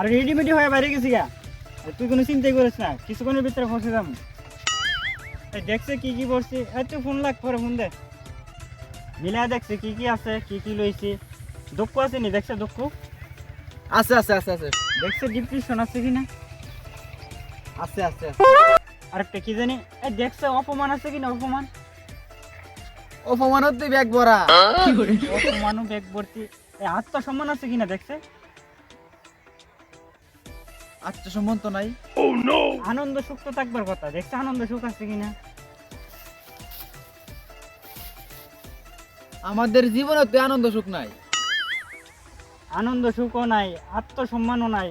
আর রেডিমেডি হয়ে বাইরে গেছি গা। তুই কোনো চিন্তাই করিস না কিছুক্ষণের ভিতরে ফসে এই দেখছে কি কি পড়ছি। এই তুই ফোন লাগ পরে ফোন দে। মিলা দেখছে কি কি আছে কি কি লইছি। দুঃখ আছে নি? দেখছে দুঃখ? আছে আছে আছে আছে। দেখছে ডিপ্রেশন আছে কিনা আছে আছে আরেকটা কি জানি? এই দেখছে অপমান আছে কিনা অপমান? অপমানত তুই ব্যাগ ভরা। অপমানও ব্যাগ ভর্তি। এই আত্মসম্মান আছে কিনা দেখছে? আত্মসম্মান তো নাই আনন্দ সুখ তো থাকবার কথা দেখছে আনন্দ সুখ আছে কিনা? আমাদের জীবনে তুই আনন্দ সুখ নাই। আনন্দ সুখও নাই আত্মসম্মানও নাই।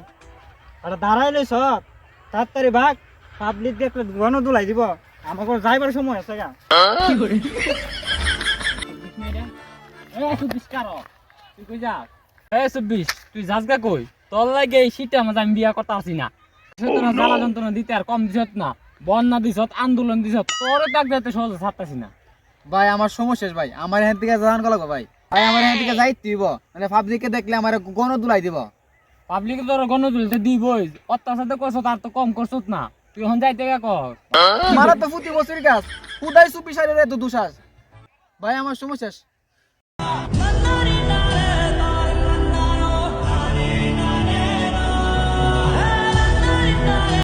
আর দাঁড়াইলে সব তাড়াতাড়ি ভাগ পাবলিক দেখলে গণ দুলাই দিব। আমাকে যাইবার সময় আছে গা। তুই কই যা এ চব্বিশ তুই যাসগা কই? তোর লাগে এই শীতের মাঝে আমি বিয়া করতে আসি না। যন্ত্রণা জ্বালা যন্ত্রণা দিতে আর কম দিছত না। বন্যা দিছত আন্দোলন দিছত তোরে তাক যাতে সহজে ছাড়তাছি না। ভাই আমার সমস্যা ভাই। আমার এখান থেকে জানান গেল ভাই। ভাই আমার এখান থেকে যাইতে দিব মানে পাবলিককে দেখলে আমার গণ দুলাই দিব। পাবলিক তোর গণ তুলতে দিবই। অত্যাচার তো করছত আর তো কম করছত না। তুই এখন যাইতে গা কর। মারা তো প্রতি বছরই কাজ। কুদাই চুপি সাইলে তো দুশ্বাস ভাই আমার সমস্যা শেষ।